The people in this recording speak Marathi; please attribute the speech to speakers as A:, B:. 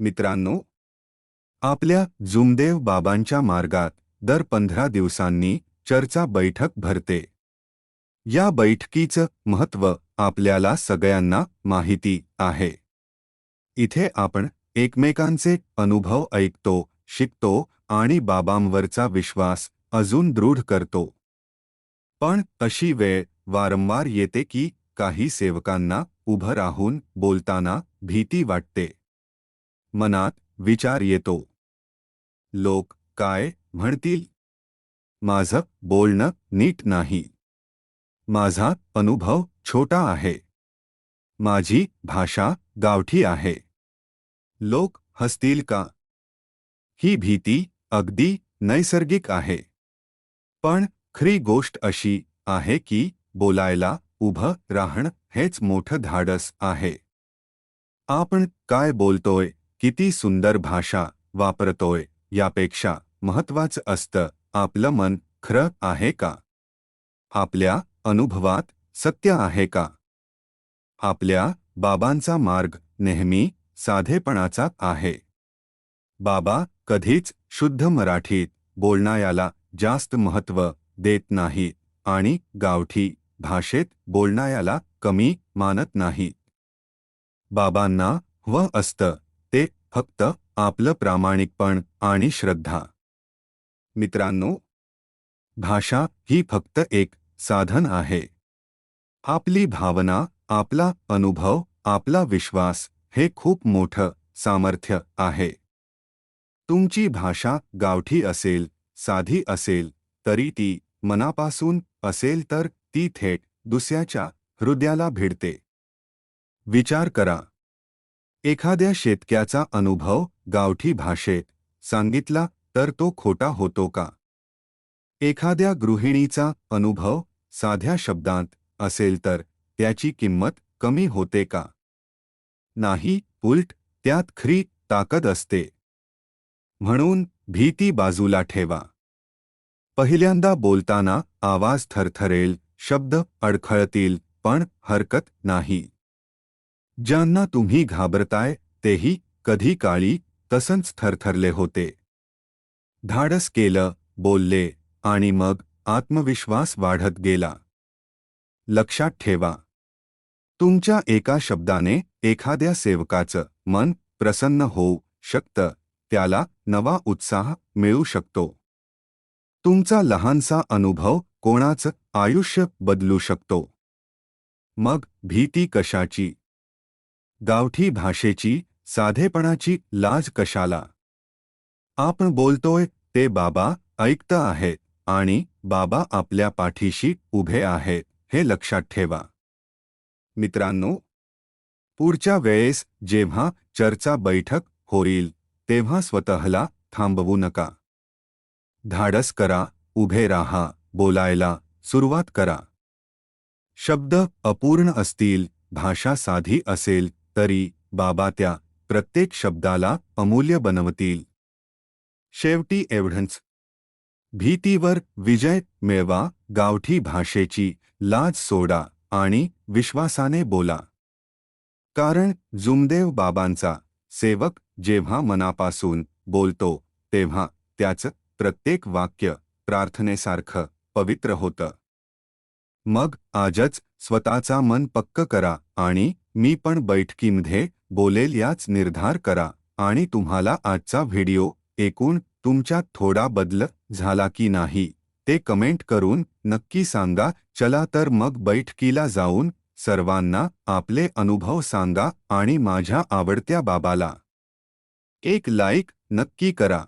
A: मित्रांनो आपल्या जुमदेव बाबांच्या मार्गात दर पंधरा दिवसांनी चर्चा बैठक भरते. या बैठकीचं महत्त्व आपल्याला सगळ्यांना माहिती आहे. इथे आपण एकमेकांचे अनुभव ऐकतो शिकतो आणि बाबांवरचा विश्वास अजून दृढ करतो. पण अशी वेळ वारंवार येते की काही सेवकांना उभं राहून बोलताना भीती वाटते. मनात विचार येतो. लोक काय म्हणतील? माझं बोलणं नीट नाही. माझा अनुभव छोटा आहे. माझी भाषा गावठी आहे. लोक हसतील का? ही भीती अगदी नैसर्गिक आहे. पण खरी गोष्ट अशी आहे की बोलायला उभं राहणं हेच मोठं धाडस आहे. आपण काय बोलतोय? किती सुंदर भाषा वापरतोय यापेक्षा महत्वाचं असतं. आपलं मन खरं आहे का? आपल्या अनुभवात सत्य आहे का? आपल्या बाबांचा मार्ग नेहमी साधेपणाचा आहे. बाबा कधीच शुद्ध मराठीत बोलणायाला जास्त महत्त्व देत नाही आणि गावठी भाषेत बोलणायाला कमी मानत नाहीत. बाबांना व असतं ते फक्त आपलं प्रामाणिकपण आणि श्रद्धा. मित्रांनो भाषा ही फक्त एक साधन आहे. आपली भावना आपला अनुभव आपला विश्वास हे खूप मोठं सामर्थ्य आहे. तुमची भाषा गावठी असेल साधी असेल तरी ती मनापासून असेल तर ती थेट दुसऱ्याच्या हृदयाला भिडते. विचार करा. एखाद्या शेतक्याचा अनुभव गावठी भाषेत सांगितला तर तो खोटा होतो का? एखाद्या गृहिणीचा अनुभव साध्या शब्दांत असेल तर त्याची किंमत कमी होते का? नाही उलट त्यात खरी ताकद असते. म्हणून भीती बाजूला ठेवा. पहिल्यांदा बोलताना आवाज थरथरेल शब्द अडखळतील पण हरकत नाही. ज्यांना तुम्ही घाबरताय तेही कधी काळी तसंच थरथरले होते. धाडस केलं बोलले आणि मग आत्मविश्वास वाढत गेला. लक्षात ठेवा. तुमच्या एका शब्दाने एखाद्या सेवकाचं मन प्रसन्न होऊ शकतं त्याला नवा उत्साह मिळू शकतो. तुमचा लहानसा अनुभव कोणाचं आयुष्य बदलू शकतो. मग भीती कशाची? गावठी भाषेची साधेपणाची लाज कशाला? आपण बोलतोय ते बाबा ऐकत आहेत आणि बाबा आपल्या पाठीशी उभे आहेत हे लक्षात ठेवा. मित्रांनो पुढच्या वेळेस जेव्हा चर्चा बैठक होईल तेव्हा स्वतःला थांबवू नका. धाडस करा उभे राहा बोलायला सुरुवात करा. शब्द अपूर्ण असतील भाषा साधी असेल तरी बाबा त्या प्रत्येक शब्दाला अमूल्य बनवतील. शेवटी एवढंच भीतीवर विजय मिळवा गावठी भाषेची लाज सोडा आणि विश्वासाने बोला. कारण जुमदेव बाबांचा सेवक जेव्हा मनापासून बोलतो तेव्हा त्याचं प्रत्येक वाक्य प्रार्थनेसारखं पवित्र होतं. मग आजच स्वतःचा मन पक्क करा आणि मी पण बैठकीमध्ये बोलेल याच निर्धार करा आणि तुम्हाला आजचा व्हिडिओ एकूण तुमच्यात थोडा बदल झाला की नाही ते कमेंट करून नक्की सांगा. चला तर मग बैठकीला जाऊन सर्वांना आपले अनुभव सांगा आणि माझ्या आवडत्या बाबाला एक लाईक नक्की करा.